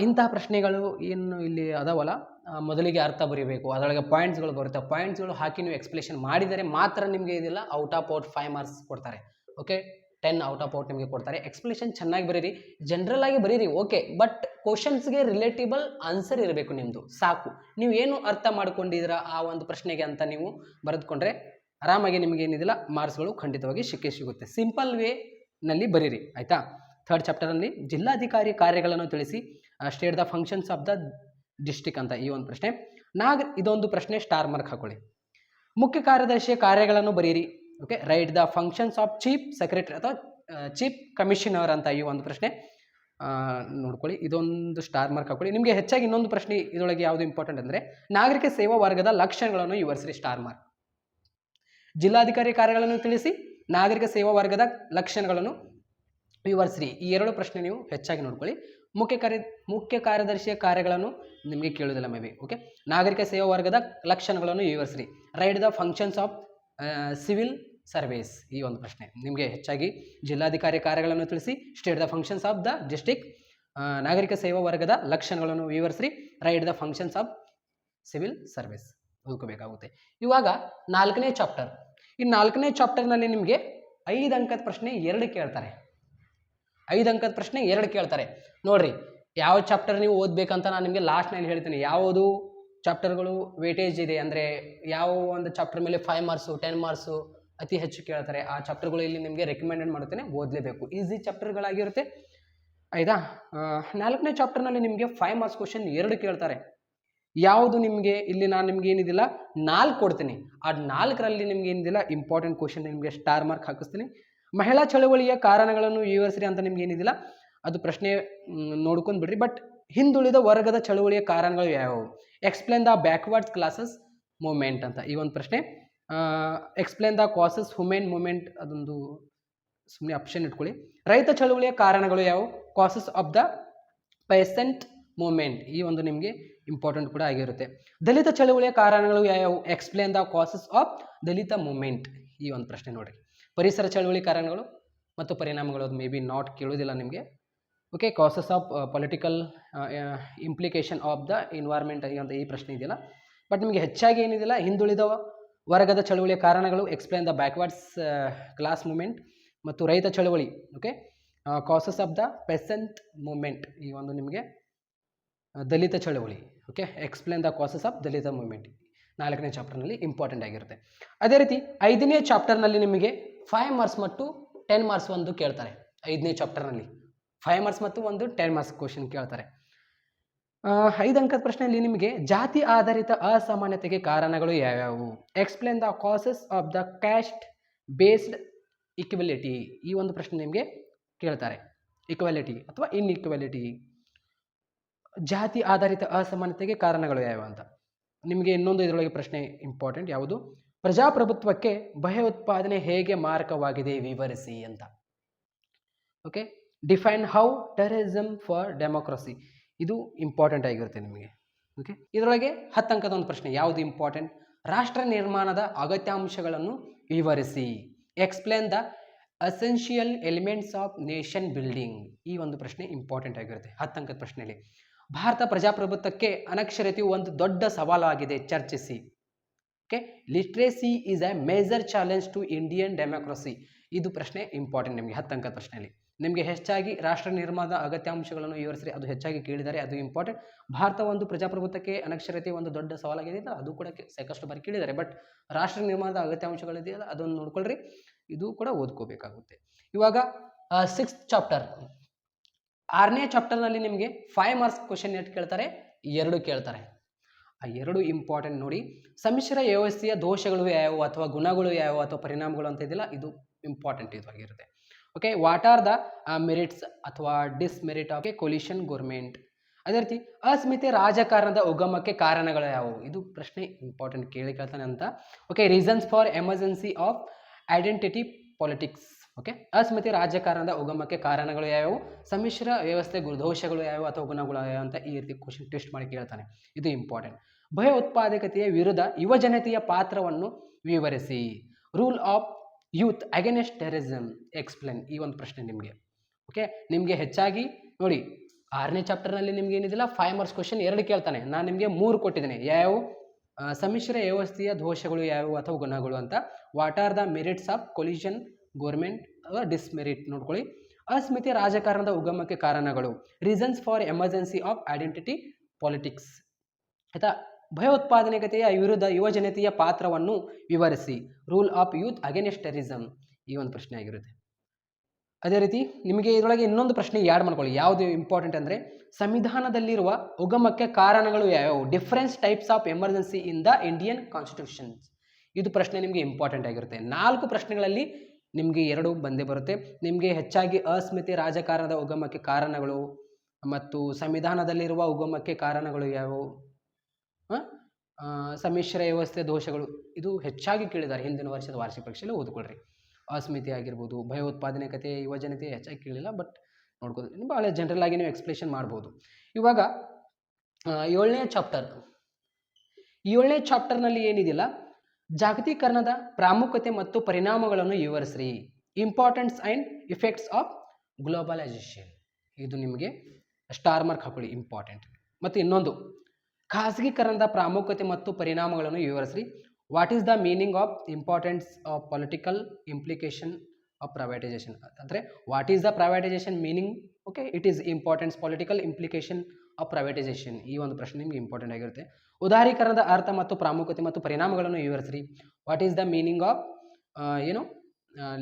ಇಂತಹ ಪ್ರಶ್ನೆಗಳು ಏನು ಇಲ್ಲಿ ಅದಾವಲ್ಲ? ಮೊದಲಿಗೆ ಅರ್ಥ ಬರೀಬೇಕು. ಅದರೊಳಗೆ ಪಾಯಿಂಟ್ಸ್ಗಳು ಬರುತ್ತೆ. ಪಾಯಿಂಟ್ಸ್ಗಳು ಹಾಕಿ ನೀವು ಎಕ್ಸ್ಪ್ಲೇಷನ್ ಮಾಡಿದರೆ ಮಾತ್ರ ನಿಮಗೆ ಇದಿಲ್ಲ. Out of out five marks ಕೊಡ್ತಾರೆ. Okay ten out of out ನಿಮಗೆ ಕೊಡ್ತಾರೆ. ಎಕ್ಸ್ಪ್ಲೇಷನ್ ಚೆನ್ನಾಗಿ ಬರೀರಿ. ಜನರಲ್ ಆಗಿ ಬರೀರಿ. ಓಕೆ ಬಟ್ ಕ್ವಶನ್ಸ್ಗೆ ರಿಲೇಟಿಬಲ್ ಆನ್ಸರ್ ಇರಬೇಕು ನಿಮ್ಮದು ಸಾಕು. ನೀವು ಏನು ಅರ್ಥ ಮಾಡ್ಕೊಂಡಿದ್ದೀರಾ ಆ ಒಂದು ಪ್ರಶ್ನೆಗೆ ಅಂತ ನೀವು ಬರೆದುಕೊಂಡ್ರೆ ಆರಾಮಾಗಿ ನಿಮಗೆ ಏನಿದಿಲ್ಲ ಮಾರ್ಕ್ಸ್ಗಳು ಖಂಡಿತವಾಗಿ ಸಿಕ್ಕೇ ಸಿಗುತ್ತೆ. ಸಿಂಪಲ್ ವೇನಲ್ಲಿ ಬರೀರಿ. ಆಯಿತಾ? ಥರ್ಡ್ ಚಾಪ್ಟರಲ್ಲಿ ಜಿಲ್ಲಾಧಿಕಾರಿ ಕಾರ್ಯಗಳನ್ನು ತಿಳಿಸಿ state the functions of the district ಅಂತ ಈ ಒಂದು ಪ್ರಶ್ನೆ. ನಾಗ್ ಇದೊಂದು ಪ್ರಶ್ನೆ ಸ್ಟಾರ್ ಮಾರ್ಕ್ ಹಾಕೊಳ್ಳಿ. ಮುಖ್ಯ ಕಾರ್ಯದರ್ಶಿಯ ಕಾರ್ಯಗಳನ್ನು ಬರೀರಿ. Okay write the functions of chief secretary ಅಥವಾ ಚೀಫ್ ಕಮಿಷನರ್ ಅಂತ ಈ ಒಂದು ಪ್ರಶ್ನೆ. ನೋಡ್ಕೊಳ್ಳಿ, ಇದೊಂದು ಸ್ಟಾರ್ ಮಾರ್ಕ್ ಹಾಕೊಳ್ಳಿ. ನಿಮಗೆ ಹೆಚ್ಚಾಗಿ ಇನ್ನೊಂದು ಪ್ರಶ್ನೆ ಇದೊಳಗೆ ಯಾವುದು ಇಂಪಾರ್ಟೆಂಟ್ ಅಂದರೆ, ನಾಗರಿಕ ಸೇವಾ ವರ್ಗದ ಲಕ್ಷಣಗಳನ್ನು ವಿವರಿಸಿರಿ ಸ್ಟಾರ್ ಮಾರ್ಕ್ ಜಿಲ್ಲಾಧಿಕಾರಿ ಕಾರ್ಯಗಳನ್ನು ತಿಳಿಸಿ, ನಾಗರಿಕ ಸೇವಾ ವರ್ಗದ ಲಕ್ಷಣಗಳನ್ನು ವಿವರಿಸಿರಿ. ಈ ಎರಡು ಪ್ರಶ್ನೆ ನೀವು ಹೆಚ್ಚಾಗಿ ನೋಡ್ಕೊಳ್ಳಿ. ಮುಖ್ಯ ಕಾರ್ಯ, ಮುಖ್ಯ ಕಾರ್ಯದರ್ಶಿಯ ಕಾರ್ಯಗಳನ್ನು ನಿಮಗೆ ಕೇಳುವುದಿಲ್ಲ ಮೇ ಬಿ ಓಕೆ ನಾಗರಿಕ ಸೇವಾ ವರ್ಗದ ಲಕ್ಷಣಗಳನ್ನು ವಿವರಿಸ್ರಿ. Write the functions of civil services ಈ ಒಂದು ಪ್ರಶ್ನೆ. ನಿಮಗೆ ಹೆಚ್ಚಾಗಿ ಜಿಲ್ಲಾಧಿಕಾರಿ ಕಾರ್ಯಗಳನ್ನು ತಿಳಿಸಿ state the functions of the district ನಾಗರಿಕ ಸೇವಾ ವರ್ಗದ ಲಕ್ಷಣಗಳನ್ನು ವಿವರಿಸ್ರಿ. Write the functions of civil service ಓದ್ಕೋಬೇಕಾಗುತ್ತೆ. ಇವಾಗ ನಾಲ್ಕನೇ ಚಾಪ್ಟರ್ ಈ ನಾಲ್ಕನೇ ಚಾಪ್ಟರ್ನಲ್ಲಿ ನಿಮಗೆ ಐದು ಅಂಕದ ಪ್ರಶ್ನೆ ಎರಡು ಕೇಳ್ತಾರೆ. ಐದು ಅಂಕದ ಪ್ರಶ್ನೆ ಎರಡು ಕೇಳ್ತಾರೆ. ನೋಡ್ರಿ, ಯಾವ ಚಾಪ್ಟರ್ ನೀವು ಓದಬೇಕಂತ ನಾನು ನಿಮಗೆ ಲಾಸ್ಟ್ನಲ್ಲಿ ಹೇಳ್ತೀನಿ. ಯಾವುದು? ಚಾಪ್ಟರ್ಗಳು ವೇಟೇಜ್ ಇದೆ. ಅಂದರೆ ಯಾವ ಒಂದು ಚಾಪ್ಟರ್ ಮೇಲೆ ಫೈವ್ ಮಾರ್ಕ್ಸು ಟೆನ್ ಮಾರ್ಕ್ಸು ಅತಿ ಹೆಚ್ಚು ಕೇಳ್ತಾರೆ. ಆ ಚಾಪ್ಟರ್ಗಳು ಇಲ್ಲಿ ನಿಮಗೆ ರೆಕಮೆಂಡೆಡ್ ಮಾಡುತ್ತೇನೆ. ಓದಲೇಬೇಕು. ಈಸಿ ಚಾಪ್ಟರ್ಗಳಾಗಿರುತ್ತೆ ಆಯಿತಾ? ನಾಲ್ಕನೇ ಚಾಪ್ಟರ್ನಲ್ಲಿ ನಿಮಗೆ ಫೈವ್ ಮಾರ್ಕ್ಸ್ ಕ್ವಶನ್ ಎರಡು ಕೇಳ್ತಾರೆ. ಯಾವುದು ನಿಮಗೆ? ಇಲ್ಲಿ ನಾನು ನಿಮ್ಗೆ ಏನಿದಿಲ್ಲ, ನಾಲ್ಕು ಕೊಡ್ತೀನಿ. ಆ ನಾಲ್ಕರಲ್ಲಿ ನಿಮ್ಗೆ ಏನಿದಿಲ್ಲ ಇಂಪಾರ್ಟೆಂಟ್ ಕ್ವಶನ್ ನಿಮಗೆ ಸ್ಟಾರ್ ಮಾರ್ಕ್ ಹಾಕಿಸ್ತೀನಿ. ಮಹಿಳಾ ಚಳವಳಿಯ ಕಾರಣಗಳನ್ನು ವಿವರಿಸ್ರಿ ಅಂತ ನಿಮ್ಗೆ ಏನಿದಿಲ್ಲ, ಅದು ಪ್ರಶ್ನೆ ನೋಡ್ಕೊಂಡು ಬಿಡ್ರಿ. ಬಟ್ ಹಿಂದುಳಿದ ವರ್ಗದ ಚಳವಳಿಯ ಕಾರಣಗಳು ಯಾವುವು explain the backwards classes movement ಅಂತ. ಈ ಒಂದು ಪ್ರಶ್ನೆ. Explain the causes women movement ಅದೊಂದು ಸುಮ್ಮನೆ ಆಪ್ಷನ್ ಇಟ್ಕೊಳ್ಳಿ. ರೈತ ಚಳವಳಿಯ ಕಾರಣಗಳು ಯಾವುವು causes of the peasant movement ಈ ಒಂದು ನಿಮಗೆ ಇಂಪಾರ್ಟೆಂಟ್ ಕೂಡ ಆಗಿರುತ್ತೆ. ದಲಿತ ಚಳವಳಿಯ ಕಾರಣಗಳು ಯಾವ್ಯಾವು? Explain the causes of Dalit movement ಈ ಒಂದು ಪ್ರಶ್ನೆ ನೋಡಿರಿ. ಪರಿಸರ ಚಳವಳಿ ಕಾರಣಗಳು ಮತ್ತು ಪರಿಣಾಮಗಳು ಅದು ಮೇ ಬಿ ನಾಟ್ ಕೇಳೋದಿಲ್ಲ ನಿಮಗೆ. Okay causes of political implication of the environment ಅಂತ ಈ ಪ್ರಶ್ನೆ ಇದೆಯಲ್ಲ. ಬಟ್ ನಿಮಗೆ ಹೆಚ್ಚಾಗಿ ಏನಿದೆಯಲ್ಲ ಹಿಂದುಳಿದ ವರ್ಗದ ಚಳವಳಿಯ ಕಾರಣಗಳು explain the backwards class movement ಮತ್ತು ರೈತ ಚಳವಳಿ okay causes of the peasant movement ಈ ಒಂದು ನಿಮಗೆ ದಲಿತ ಚಳವಳಿ okay explain the causes of Dalit movement ನಾಲ್ಕನೇ ಚಾಪ್ಟರ್ನಲ್ಲಿ ಇಂಪಾರ್ಟೆಂಟ್ ಆಗಿರುತ್ತೆ. ಅದೇ ರೀತಿ ಐದನೇ ಚಾಪ್ಟರ್ನಲ್ಲಿ ನಿಮಗೆ ಫೈವ್ ಮಾರ್ಕ್ಸ್ ಮತ್ತು ಟೆನ್ ಮಾರ್ಕ್ಸ್ ಒಂದು ಕೇಳ್ತಾರೆ. ಐದನೇ ಚಾಪ್ಟರ್ನಲ್ಲಿ ಫೈವ್ ಮಾರ್ಕ್ಸ್ ಮತ್ತು ಒಂದು ಟೆನ್ ಮಾರ್ಕ್ಸ್ ಕ್ವಶನ್ ಕೇಳ್ತಾರೆ. ಐದು ಅಂಕದ ಪ್ರಶ್ನೆಯಲ್ಲಿ ನಿಮಗೆ ಜಾತಿ ಆಧಾರಿತ ಅಸಾಮಾನ್ಯತೆಗೆ ಕಾರಣಗಳು ಯಾವ್ಯಾವು? Explain the causes of the caste based equality ಈ ಒಂದು ಪ್ರಶ್ನೆ ನಿಮಗೆ ಕೇಳ್ತಾರೆ. ಇಕ್ವಾಲಿಟಿ ಅಥವಾ ಇನ್ಇಕ್ವಾಲಿಟಿ ಜಾತಿ ಆಧಾರಿತ ಅಸಮಾನತೆಗೆ ಕಾರಣಗಳು ಯಾವ್ಯಾವು ಅಂತ. ನಿಮಗೆ ಇನ್ನೊಂದು ಇದರೊಳಗೆ ಪ್ರಶ್ನೆ ಇಂಪಾರ್ಟೆಂಟ್ ಯಾವುದು? ಪ್ರಜಾಪ್ರಭುತ್ವಕ್ಕೆ ಭಯೋತ್ಪಾದನೆ ಹೇಗೆ ಮಾರಕವಾಗಿದೆ ವಿವರಿಸಿ ಅಂತ. Okay define how terrorism for democracy ಇದು ಇಂಪಾರ್ಟೆಂಟ್ ಆಗಿರುತ್ತೆ ನಿಮಗೆ. ಓಕೆ ಇದರೊಳಗೆ ಹತ್ತಂಕದ ಒಂದು ಪ್ರಶ್ನೆ, ಯಾವುದು ಇಂಪಾರ್ಟೆಂಟ್ ರಾಷ್ಟ್ರ ನಿರ್ಮಾಣದ ಅಗತ್ಯಾಂಶಗಳನ್ನು ವಿವರಿಸಿ. Explain the essential elements of nation building ಈ ಒಂದು ಪ್ರಶ್ನೆ ಇಂಪಾರ್ಟೆಂಟ್ ಆಗಿರುತ್ತೆ ಹತ್ತಂಕದ ಪ್ರಶ್ನೆಯಲ್ಲಿ. ಭಾರತ ಪ್ರಜಾಪ್ರಭುತ್ವಕ್ಕೆ ಅನಕ್ಷರತೆಯು ಒಂದು ದೊಡ್ಡ ಸವಾಲಾಗಿದೆ, ಚರ್ಚಿಸಿ. Okay literacy is a major challenge to Indian democracy ಇದು ಪ್ರಶ್ನೆ ಇಂಪಾರ್ಟೆಂಟ್ ನಿಮಗೆ, ಹತ್ತು ಅಂಕದ ಪ್ರಶ್ನೆಯಲ್ಲಿ ನಿಮಗೆ ಹೆಚ್ಚಾಗಿ ರಾಷ್ಟ್ರ ನಿರ್ಮಾಣದ ಅಗತ್ಯಾಂಶಗಳನ್ನು ವಿವರಿಸಿರಿ, ಅದು ಹೆಚ್ಚಾಗಿ ಕೇಳಿದ್ದಾರೆ ಅದು ಇಂಪಾರ್ಟೆಂಟ್ ಭಾರತ ಒಂದು ಪ್ರಜಾಪ್ರಭುತ್ವಕ್ಕೆ ಅನಕ್ಷರತೆ ಒಂದು ದೊಡ್ಡ ಸವಾಲಾಗಿದೆ ಅದು ಕೂಡ ಸಾಕಷ್ಟು ಬಾರಿ ಕೇಳಿದ್ದಾರೆ. ಬಟ್ ರಾಷ್ಟ್ರ ನಿರ್ಮಾಣದ ಅಗತ್ಯಾಂಶಗಳಿದೆಯಲ್ಲ ಅದನ್ನು ನೋಡ್ಕೊಳ್ರಿ. ಇದು ಕೂಡ ಓದ್ಕೋಬೇಕಾಗುತ್ತೆ. ಇವಾಗ ಸಿಕ್ಸ್ತ್ ಚಾಪ್ಟರ್ ಆರನೇ ಚಾಪ್ಟರ್ನಲ್ಲಿ ನಿಮಗೆ ಫೈವ್ ಮಾರ್ಕ್ಸ್ ಕ್ವಶನ್ ಎಷ್ಟು ಕೇಳ್ತಾರೆ, ಎರಡು ಕೇಳ್ತಾರೆ. ಆ ಎರಡು ಇಂಪಾರ್ಟೆಂಟ್ ನೋಡಿ. ಸಮ್ಮಿಶ್ರ ವ್ಯವಸ್ಥೆಯ ದೋಷಗಳು ಯಾವುವು ಅಥವಾ ಗುಣಗಳು ಯಾವುವು ಅಥವಾ ಪರಿಣಾಮಗಳು ಅಂತ ಇದೆಯಲ್ಲ ಇದು ಇಂಪಾರ್ಟೆಂಟ್ ಇದಾಗಿರುತ್ತೆ. Okay what are the merits ಅಥವಾ demerit of a coalition government ಅದೇ ರೀತಿ, ಅಸ್ಮಿತೆ ರಾಜಕಾರಣದ ಉಗಮಕ್ಕೆ ಕಾರಣಗಳು ಯಾವುವು ಇದು ಪ್ರಶ್ನೆ ಇಂಪಾರ್ಟೆಂಟ್ ಕೇಳಿ ಕೇಳ್ತಾನೆ ಅಂತ. Okay reasons for emergency of identity politics okay ಅಸ್ಮಿತೆ ರಾಜಕಾರಣದ ಉಗಮಕ್ಕೆ ಕಾರಣಗಳು ಯಾವ್ಯಾವು? ಸಮ್ಮಿಶ್ರ ವ್ಯವಸ್ಥೆ ದೋಷಗಳು ಯಾವುವು ಅಥವಾ ಗುಣಗಳು ಯಾವ್ಯಾವ ಅಂತ ಈ ರೀತಿ ಕ್ವಶನ್ ಟೆಸ್ಟ್ ಮಾಡಿ ಕೇಳ್ತಾನೆ. ಇದು ಇಂಪಾರ್ಟೆಂಟ್ ಭಯ ಉತ್ಪಾದಕತೆಯ ವಿರುದ್ಧ ಯುವ ಜನತೆಯ ಪಾತ್ರವನ್ನು ವಿವರಿಸಿ. Rule of youth against terrorism explain ಈ ಒಂದು ಪ್ರಶ್ನೆ ನಿಮಗೆ. ಓಕೆ ನಿಮಗೆ ಹೆಚ್ಚಾಗಿ ನೋಡಿ, ಆರನೇ ಚಾಪ್ಟರ್ನಲ್ಲಿ ನಿಮ್ಗೆ ಏನಿದಿಲ್ಲ? ಫೈವ್ ಮಾರ್ಕ್ಸ್ ಕ್ವಶನ್ ಎರಡು ಕೇಳ್ತಾನೆ. ನಾನು ನಿಮಗೆ ಮೂರು ಕೊಟ್ಟಿದ್ದೇನೆ. ಯಾವ ಸಮ್ಮಿಶ್ರ ವ್ಯವಸ್ಥೆಯ ದೋಷಗಳು ಯಾವುವು ಅಥವಾ ಗುಣಗಳು ಅಂತ? What are the merits of coalition government demerit ನೋಡ್ಕೊಳ್ಳಿ. ಅಸ್ಮಿತೆ ರಾಜಕಾರಣದ ಉಗಮಕ್ಕೆ ಕಾರಣಗಳು. Reasons for emergency of identity politics ಆಯ್ತಾ? ಭಯೋತ್ಪಾದನೆಗತೆಯ ವಿರುದ್ಧ ಯುವಜನತೆಯ ಪಾತ್ರವನ್ನು ವಿವರಿಸಿ. Rule of youth against terrorism ಈ ಒಂದು ಪ್ರಶ್ನೆ ಆಗಿರುತ್ತೆ. ಅದೇ ರೀತಿ ನಿಮಗೆ ಇದರೊಳಗೆ ಇನ್ನೊಂದು ಪ್ರಶ್ನೆ ಯಾಡ್ ಮಾಡ್ಕೊಳ್ಳಿ. ಯಾವುದು ಇಂಪಾರ್ಟೆಂಟ್ ಅಂದರೆ ಸಂವಿಧಾನದಲ್ಲಿರುವ ಉಗಮಕ್ಕೆ ಕಾರಣಗಳು ಯಾವ್ಯಾವು? Difference types of emergency in the Indian constitutions ಇದು ಪ್ರಶ್ನೆ ನಿಮಗೆ ಇಂಪಾರ್ಟೆಂಟ್ ಆಗಿರುತ್ತೆ. ನಾಲ್ಕು ಪ್ರಶ್ನೆಗಳಲ್ಲಿ ನಿಮಗೆ ಎರಡು ಬಂದೇ ಬರುತ್ತೆ. ನಿಮಗೆ ಹೆಚ್ಚಾಗಿ ಅಸ್ಮಿತೆ ರಾಜಕಾರಣದ ಉಗಮಕ್ಕೆ ಕಾರಣಗಳು ಮತ್ತು ಸಂವಿಧಾನದಲ್ಲಿರುವ ಉಗಮಕ್ಕೆ ಕಾರಣಗಳು ಯಾವುವು? ಸಮ್ಮಿಶ್ರ ವ್ಯವಸ್ಥೆ ದೋಷಗಳು. ಇದು ಹೆಚ್ಚಾಗಿ ಕೇಳಿದ್ದಾರೆ ಹಿಂದಿನ ವರ್ಷದ ವಾರ್ಷಿಕ ಪರೀಕ್ಷೆಯಲ್ಲಿ ಓದ್ಕೊಳ್ರಿ. ಅಸ್ಮಿತೆ ಆಗಿರ್ಬೋದು, ಭಯೋತ್ಪಾದನೆ ಕತೆ, ಯುವಜನತೆ ಹೆಚ್ಚಾಗಿ ಕೇಳಿಲ್ಲ ಬಟ್ ನೋಡ್ಕೋದು ಭಾಳ ಜನರಲ್ ಆಗಿ ನೀವು ಎಕ್ಸ್ಪ್ಲೇಷನ್ ಮಾಡ್ಬೋದು. ಇವಾಗ ಏಳನೇ ಚಾಪ್ಟರ್ ಏಳನೇ ಚಾಪ್ಟರ್ನಲ್ಲಿ ಏನಿದೆಯಲ್ಲ ಜಾಗತೀಕರಣದ ಪ್ರಾಮುಖ್ಯತೆ ಮತ್ತು ಪರಿಣಾಮಗಳನ್ನು ವಿವರಿಸ್ರಿ. Importance and effects of globalisation ಇದು ನಿಮಗೆ ಸ್ಟಾರ್ ಮಾರ್ಕ್ ಹಾಕೊಳ್ಳಿ ಇಂಪಾರ್ಟೆಂಟ್ ಮತ್ತು ಇನ್ನೊಂದು, ಖಾಸಗೀಕರಣದ ಪ್ರಾಮುಖ್ಯತೆ ಮತ್ತು ಪರಿಣಾಮಗಳನ್ನು ವಿವರಿಸ್ರಿ. What is the meaning of importance of political implication of privatisation ಅಂದರೆ what is the privatisation meaning okay it is importance political implication of privatisation ಈ ಒಂದು ಪ್ರಶ್ನೆ ನಿಮಗೆ ಇಂಪಾರ್ಟೆಂಟ್ ಆಗಿರುತ್ತೆ. ಉದಾರೀಕರಣದ ಅರ್ಥ ಮತ್ತು ಪ್ರಾಮುಖ್ಯತೆ ಮತ್ತು ಪರಿಣಾಮಗಳನ್ನು ವಿವರಿಸ್ರಿ. What is the meaning of ಏನು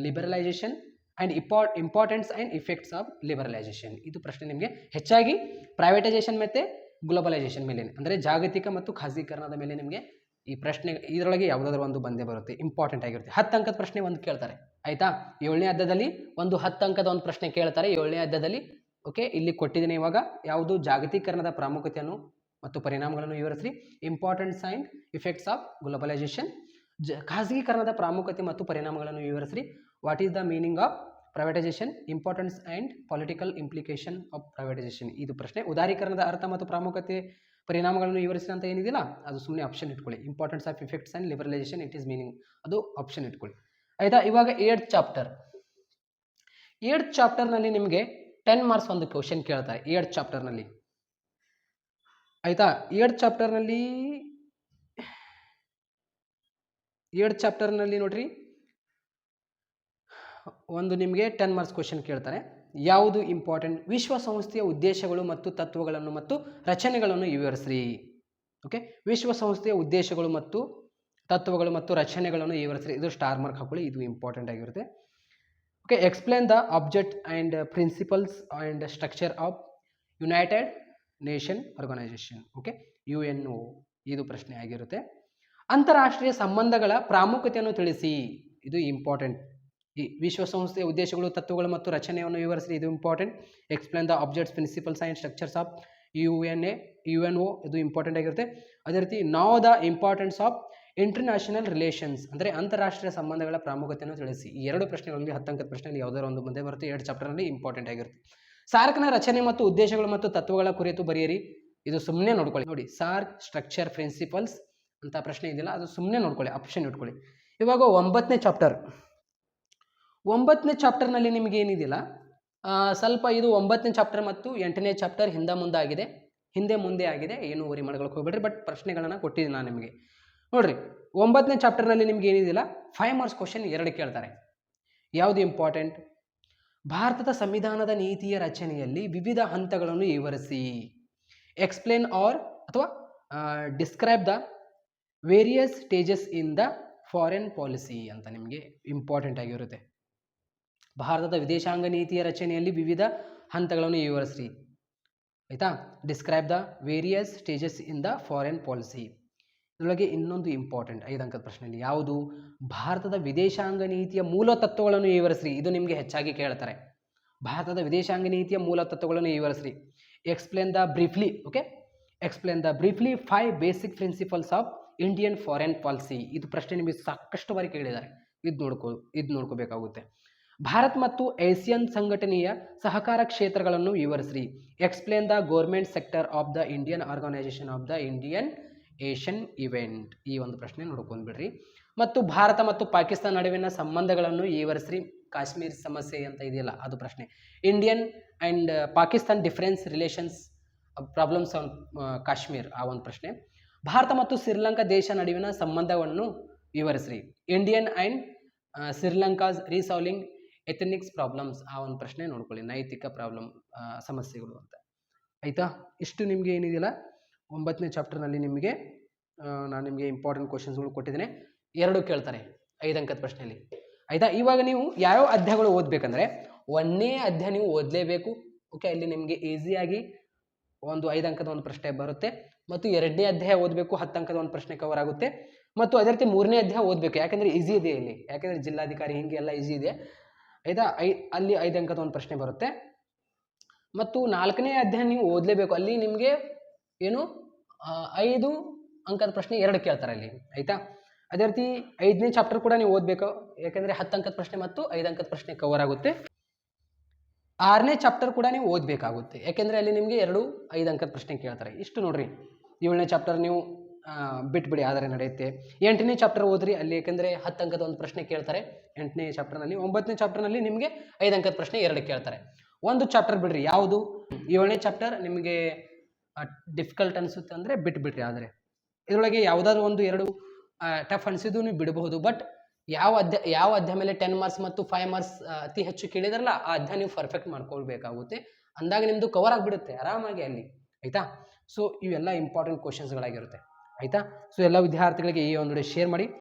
liberalisation and import importance and effects of liberalisation ಇದು ಪ್ರಶ್ನೆ ನಿಮಗೆ ಹೆಚ್ಚಾಗಿ ಪ್ರೈವೇಟೈಸೇಷನ್ ಮತ್ತು ಗ್ಲೋಬಲೈಸೇಷನ್ ಮೇಲೆ ಅಂದರೆ ಜಾಗತಿಕ ಮತ್ತು ಖಾಸಗೀಕರಣದ ಮೇಲೆ ನಿಮಗೆ ಈ ಪ್ರಶ್ನೆ, ಇದರೊಳಗೆ ಯಾವುದಾದ್ರೂ ಒಂದು ಬಂದೇ ಬರುತ್ತೆ ಇಂಪಾರ್ಟೆಂಟ್ ಆಗಿರುತ್ತೆ. ಹತ್ತು ಅಂಕದ ಪ್ರಶ್ನೆ ಒಂದು ಕೇಳ್ತಾರೆ. ಆಯಿತಾ? ಏಳನೇ ಹದ್ದದಲ್ಲಿ ಒಂದು ಹತ್ತು ಅಂಕದ ಒಂದು ಪ್ರಶ್ನೆ ಕೇಳ್ತಾರೆ, ಏಳನೇ ಅಧ್ಯಾಯದಲ್ಲಿ ಓಕೆ ಇಲ್ಲಿ ಕೊಟ್ಟಿದ್ದೀನಿ ಇವಾಗ ಯಾವುದು ಜಾಗತೀಕರಣದ ಪ್ರಾಮುಖ್ಯತೆಯನ್ನು ಮತ್ತು ಪರಿಣಾಮಗಳನ್ನು ವಿವರಿಸ್ರಿ. Important sign effects of globalisation ಜ, ಖಾಸಗೀಕರಣದ ಪ್ರಾಮುಖ್ಯತೆ ಮತ್ತು ಪರಿಣಾಮಗಳನ್ನು ವಿವರಿಸ್ರಿ. What is the meaning of privatisation importance and political implication of privatisation ಇದು ಪ್ರಶ್ನೆ. ಉದಾರೀಕರಣದ ಅರ್ಥ ಮತ್ತು ಪ್ರಾಮುಖ್ಯತೆ ಪರಿಣಾಮಗಳನ್ನು ವಿವರಿಸಿ ಅಂತ ಏನಿದೆಯಲ್ಲ, ಅದು ಸುಮ್ಮನೆ ಆಪ್ಷನ್ ಇಟ್ಕೊಳ್ಳಿ. Importance of effects and liberalisation it is meaning ಅದು ಆಪ್ಷನ್ ಇಟ್ಕೊಳ್ಳಿ. ಆಯಿತಾ? ಇವಾಗ ಏಡ್ ಚಾಪ್ಟರ್ ಏಡ್ ಚಾಪ್ಟರ್ನಲ್ಲಿ ನಿಮಗೆ ಟೆನ್ ಮಾರ್ಕ್ಸ್ ಒಂದು ಕ್ವಶನ್ ಕೇಳ್ತಾರೆ ಏಡ್ ಚಾಪ್ಟರ್ನಲ್ಲಿ ಆಯಿತಾ? ಏಡ್ ಚಾಪ್ಟರ್ನಲ್ಲಿ ಚಾಪ್ಟರ್ ಚಾಪ್ಟರ್ನಲ್ಲಿ ನೋಡ್ರಿ. ಒಂದು ನಿಮಗೆ ಟೆನ್ ಮಾರ್ಕ್ಸ್ ಕ್ವಶನ್ ಕೇಳ್ತಾರೆ. ಯಾವುದು ಇಂಪಾರ್ಟೆಂಟ್ ವಿಶ್ವಸಂಸ್ಥೆಯ ಉದ್ದೇಶಗಳು ಮತ್ತು ತತ್ವಗಳನ್ನು ಮತ್ತು ರಚನೆಗಳನ್ನು ವಿವರಿಸ್ರಿ. ಓಕೆ ವಿಶ್ವಸಂಸ್ಥೆಯ ಉದ್ದೇಶಗಳು ಮತ್ತು ತತ್ವಗಳು ಮತ್ತು ರಚನೆಗಳನ್ನು ವಿವರಿಸ್ರಿ. ಇದು ಸ್ಟಾರ್ ಮಾರ್ಕ್ ಹಾಕೊಳ್ಳಿ. ಇದು ಇಂಪಾರ್ಟೆಂಟ್ ಆಗಿರುತ್ತೆ. Okay explain the object and principles and structure of United Nation Organisation okay U N O ಇದು ಪ್ರಶ್ನೆ ಆಗಿರುತ್ತೆ. ಅಂತಾರಾಷ್ಟ್ರೀಯ ಸಂಬಂಧಗಳ ಪ್ರಾಮುಖ್ಯತೆಯನ್ನು ತಿಳಿಸಿ. ಇದು ಇಂಪಾರ್ಟೆಂಟ್ ಈ ವಿಶ್ವಸಂಸ್ಥೆಯ ಉದ್ದೇಶಗಳು, ತತ್ವಗಳು ಮತ್ತು ರಚನೆಯನ್ನು ವಿವರಿಸಿ. ಇದು important explain the objects principles and structures of U N A U N O ಇದು ಇಂಪಾರ್ಟೆಂಟ್ ಆಗಿರುತ್ತೆ. ಅದೇ ರೀತಿ ನಾವು the importance of international relations ಅಂದರೆ ಅಂತಾರಾಷ್ಟ್ರೀಯ ಸಂಬಂಧಗಳ ಪ್ರಾಮುಖ್ಯತೆಯನ್ನು ತಿಳಿಸಿ. ಈ ಎರಡು ಪ್ರಶ್ನೆಗಳಲ್ಲಿ ಹತ್ತಂಕದ ಪ್ರಶ್ನೆಯಲ್ಲಿ ಯಾವುದಾದ್ರು ಒಂದು ಮುಂದೆ ಬರುತ್ತೆ. ಎರಡು ಚಾಪ್ಟರ್ನಲ್ಲಿ ಇಂಪಾರ್ಟೆಂಟ್ ಆಗಿರುತ್ತೆ. ಸಾರ್ಕ್ನ ರಚನೆ ಮತ್ತು ಉದ್ದೇಶಗಳು ಮತ್ತು ತತ್ವಗಳ ಕುರಿತು ಬರೆಯಿರಿ. ಇದು ಸುಮ್ಮನೆ ನೋಡ್ಕೊಳ್ಳಿ. ನೋಡಿ, ಸಾರ್ಕ್ ಸ್ಟ್ರಕ್ಚರ್ ಪ್ರಿನ್ಸಿಪಲ್ಸ್ ಅಂತ ಪ್ರಶ್ನೆ ಇದೆಯಲ್ಲ, ಅದು ಸುಮ್ಮನೆ ನೋಡ್ಕೊಳ್ಳಿ, ಆಪ್ಷನ್ ಇಟ್ಕೊಳ್ಳಿ. ಇವಾಗ ಒಂಬತ್ತನೇ ಚಾಪ್ಟರ್ ಒಂಬತ್ತನೇ ಚಾಪ್ಟರ್ನಲ್ಲಿ ನಿಮಗೆ ಏನಿದೆಯಲ್ಲ ಸ್ವಲ್ಪ ಇದು ಒಂಬತ್ತನೇ ಚಾಪ್ಟರ್ ಮತ್ತು ಎಂಟನೇ ಚಾಪ್ಟರ್ ಹಿಂದೆ ಮುಂದೆ ಆಗಿದೆ ಹಿಂದೆ ಮುಂದೆ ಆಗಿದೆ, ಏನು ವರಿ ಮಾಡ್ಕೊಳಕ್ಕೆ ಹೋಗ್ಬೇಡ್ರಿ ಬಟ್ ಪ್ರಶ್ನೆಗಳನ್ನು ಕೊಟ್ಟಿದ್ದೀನಿ ನಾನು ನಿಮಗೆ. ನೋಡ್ರಿ, ಒಂಬತ್ತನೇ ಚಾಪ್ಟರ್ನಲ್ಲಿ ನಿಮ್ಗೆ ಏನಿದಿಲ್ಲ? ಫೈವ್ ಮಾರ್ಕ್ಸ್ ಕ್ವಶನ್ ಎರಡು ಕೇಳ್ತಾರೆ. ಯಾವುದು ಇಂಪಾರ್ಟೆಂಟ್ ಭಾರತದ ಸಂವಿಧಾನದ ನೀತಿಯ ರಚನೆಯಲ್ಲಿ ವಿವಿಧ ಹಂತಗಳನ್ನು ವಿವರಿಸಿ. ಎಕ್ಸ್ಪ್ಲೇನ್ ಆರ್ ಅಥವಾ describe the various stages in the foreign policy ಅಂತ ನಿಮಗೆ ಇಂಪಾರ್ಟೆಂಟ್ ಆಗಿರುತ್ತೆ ಭಾರತದ ವಿದೇಶಾಂಗ ನೀತಿಯ ರಚನೆಯಲ್ಲಿ ವಿವಿಧ ಹಂತಗಳನ್ನು ವಿವರಿಸ್ರಿ. ಆಯಿತಾ? Describe the various stages in the foreign policy ಇದರೊಳಗೆ ಇನ್ನೊಂದು ಇಂಪಾರ್ಟೆಂಟ್ ಐದು ಅಂಕದ ಪ್ರಶ್ನೆಯಲ್ಲಿ ಯಾವುದು? ಭಾರತದ ವಿದೇಶಾಂಗ ನೀತಿಯ ಮೂಲ ತತ್ವಗಳನ್ನು ವಿವರಿಸ್ರಿ. ಇದು ನಿಮಗೆ ಹೆಚ್ಚಾಗಿ ಕೇಳ್ತಾರೆ. ಭಾರತದ ವಿದೇಶಾಂಗ ನೀತಿಯ ಮೂಲ ತತ್ವಗಳನ್ನು ವಿವರಿಸ್ರಿ. Explain the briefly okay explain the briefly five basic principles of Indian foreign policy ಇದು ಪ್ರಶ್ನೆ ನಿಮಗೆ ಸಾಕಷ್ಟು ಬಾರಿ ಕೇಳಿದ್ದಾರೆ. ಇದು ನೋಡ್ಕೋ, ಇದು ನೋಡ್ಕೋಬೇಕಾಗುತ್ತೆ. ಭಾರತ್ ಮತ್ತು ಏಷ್ಯನ್ ಸಂಘಟನೆಯ ಸಹಕಾರ ಕ್ಷೇತ್ರಗಳನ್ನು ವಿವರಿಸ್ರಿ. Explain the government sector of the Indian organisation of the Indian Asian event ಈ ಒಂದು ಪ್ರಶ್ನೆ ನೋಡ್ಕೊಂಡ್ಬಿಡ್ರಿ. ಮತ್ತು ಭಾರತ ಮತ್ತು ಪಾಕಿಸ್ತಾನ ನಡುವಿನ ಸಂಬಂಧಗಳನ್ನು ವಿವರಿಸ್ರಿ ಕಾಶ್ಮೀರ್ ಸಮಸ್ಯೆ ಅಂತ ಇದೆಯಲ್ಲ, ಅದು ಪ್ರಶ್ನೆ. Indian and Pakistan difference relations problems on Kashmir, ಆ ಒಂದು ಪ್ರಶ್ನೆ. ಭಾರತ ಮತ್ತು ಶ್ರೀಲಂಕಾ ದೇಶ ನಡುವಿನ ಸಂಬಂಧವನ್ನು ವಿವರಿಸ್ರಿ. Indian and Sri Lanka's resolving ethnics problems ಆ ಒಂದು ಪ್ರಶ್ನೆ ನೋಡ್ಕೊಳ್ಳಿ. ನೈತಿಕ ಪ್ರಾಬ್ಲಮ್ ಸಮಸ್ಯೆಗಳು ಅಂತ. ಆಯಿತಾ? ಇಷ್ಟು ನಿಮಗೆ ಏನಿದೆಯಲ್ಲ? ಒಂಬತ್ತನೇ ಚಾಪ್ಟರ್ನಲ್ಲಿ ನಿಮಗೆ ನಾನು ನಿಮಗೆ ಇಂಪಾರ್ಟೆಂಟ್ ಕ್ವಶನ್ಸ್ಗಳು ಕೊಟ್ಟಿದ್ದೇನೆ. ಎರಡು ಕೇಳ್ತಾರೆ ಐದು ಅಂಕದ ಪ್ರಶ್ನೆಯಲ್ಲಿ. ಆಯಿತಾ? ಇವಾಗ ನೀವು ಯಾವ್ಯಾವ ಅಧ್ಯಾಯಗಳು ಓದಬೇಕಂದ್ರೆ, ಒಂದನೇ ಅಧ್ಯಾಯ ನೀವು ಓದಲೇಬೇಕು. ಓಕೆ ಅಲ್ಲಿ ನಿಮಗೆ ಈಸಿಯಾಗಿ ಒಂದು ಐದು ಅಂಕದ ಒಂದು ಪ್ರಶ್ನೆ ಬರುತ್ತೆ. ಮತ್ತು ಎರಡನೇ ಅಧ್ಯಾಯ ಓದಬೇಕು, ಹತ್ತು ಅಂಕದ ಒಂದು ಪ್ರಶ್ನೆ ಕವರ್ ಆಗುತ್ತೆ. ಮತ್ತು ಅದೇ ರೀತಿ ಮೂರನೇ ಅಧ್ಯಾಯ ಓದಬೇಕು. ಯಾಕೆಂದರೆ ಈಸಿ ಇದೆ ಇಲ್ಲಿ. ಯಾಕೆಂದರೆ ಜಿಲ್ಲಾಧಿಕಾರಿ ಹಿಂಗೆ ಎಲ್ಲ ಈಸಿ ಇದೆ. ಆಯಿತಾ? ಐ, ಅಲ್ಲಿ ಐದು ಅಂಕದ ಒಂದು ಪ್ರಶ್ನೆ ಬರುತ್ತೆ. ಮತ್ತು ನಾಲ್ಕನೇ ಅಧ್ಯಾಯ ನೀವು ಓದಲೇಬೇಕು. ಅಲ್ಲಿ ನಿಮಗೆ ಏನು? ಐದು ಅಂಕದ ಪ್ರಶ್ನೆ ಎರಡು ಕೇಳ್ತಾರೆ ಅಲ್ಲಿ, ಆಯಿತಾ? ಅದೇ ರೀತಿ ಐದನೇ ಚಾಪ್ಟರ್ ಕೂಡ ನೀವು ಓದಬೇಕು, ಯಾಕೆಂದರೆ ಹತ್ತು ಅಂಕದ ಪ್ರಶ್ನೆ ಮತ್ತು ಐದು ಅಂಕದ ಪ್ರಶ್ನೆ ಕವರ್ ಆಗುತ್ತೆ. ಆರನೇ ಚಾಪ್ಟರ್ ಕೂಡ ನೀವು ಓದಬೇಕಾಗುತ್ತೆ, ಯಾಕೆಂದರೆ ಅಲ್ಲಿ ನಿಮಗೆ ಎರಡು, ಐದು ಅಂಕದ ಪ್ರಶ್ನೆ ಕೇಳ್ತಾರೆ. ಇಷ್ಟು ನೋಡಿರಿ, ಏಳನೇ ಚಾಪ್ಟರ್ ನೀವು ಬಿಟ್ಬಿಡಿ ಆದರೆ ನಡೆಯುತ್ತೆ. ಎಂಟನೇ ಚಾಪ್ಟರ್ ಓದ್ರಿ, ಅಲ್ಲಿ ಯಾಕೆಂದರೆ ಹತ್ತು ಅಂಕದ ಒಂದು ಪ್ರಶ್ನೆ ಕೇಳ್ತಾರೆ. ಎಂಟನೇ ಚಾಪ್ಟರ್ನಲ್ಲಿ ಒಂಬತ್ತನೇ ಚಾಪ್ಟರ್ನಲ್ಲಿ ನಿಮಗೆ ಐದು ಅಂಕದ ಪ್ರಶ್ನೆ ಎರಡು ಕೇಳ್ತಾರೆ. ಒಂದು ಚಾಪ್ಟರ್ ಬಿಡ್ರಿ, ಯಾವುದು? ಏಳನೇ ಚಾಪ್ಟರ್ ನಿಮಗೆ ಡಿಫಿಕಲ್ಟ್ ಅನಿಸುತ್ತೆ ಅಂದರೆ ಬಿಟ್ಬಿಟ್ರಿ ಆದರೆ. ಇದರೊಳಗೆ ಯಾವುದಾದ್ರು ಒಂದು ಎರಡು ಟಫ್ ಅನಿಸಿದ್ದು ನೀವು ಬಿಡಬಹುದು. ಬಟ್ ಯಾವ ಅಧ್ಯ, ಯಾವ ಅಧ್ಯಾಯ ಮೇಲೆ ಟೆನ್ ಮಾರ್ಕ್ಸ್ ಮತ್ತು ಫೈವ್ ಮಾರ್ಕ್ಸ್ ಅತಿ ಹೆಚ್ಚು ಕೇಳಿದ್ರಲ್ಲ, ಆ ಅಧ್ಯಾಯ ನೀವು ಪರ್ಫೆಕ್ಟ್ ಮಾಡ್ಕೊಳ್ಬೇಕಾಗುತ್ತೆ. ಅಂದಾಗ ನಿಮ್ಮದು ಕವರ್ ಆಗಿಬಿಡುತ್ತೆ ಆರಾಮಾಗಿ ಅಲ್ಲಿ, ಆಯಿತಾ? ಸೊ ಇವೆಲ್ಲ ಇಂಪಾರ್ಟೆಂಟ್ ಕ್ವಶನ್ಸ್ಗಳಾಗಿರುತ್ತೆ ಆಯಿತಾ? ಸೊ ಎಲ್ಲ ವಿದ್ಯಾರ್ಥಿಗಳಿಗೆ ಈ ಒಂದು ಶೇರ್ ಮಾಡಿ.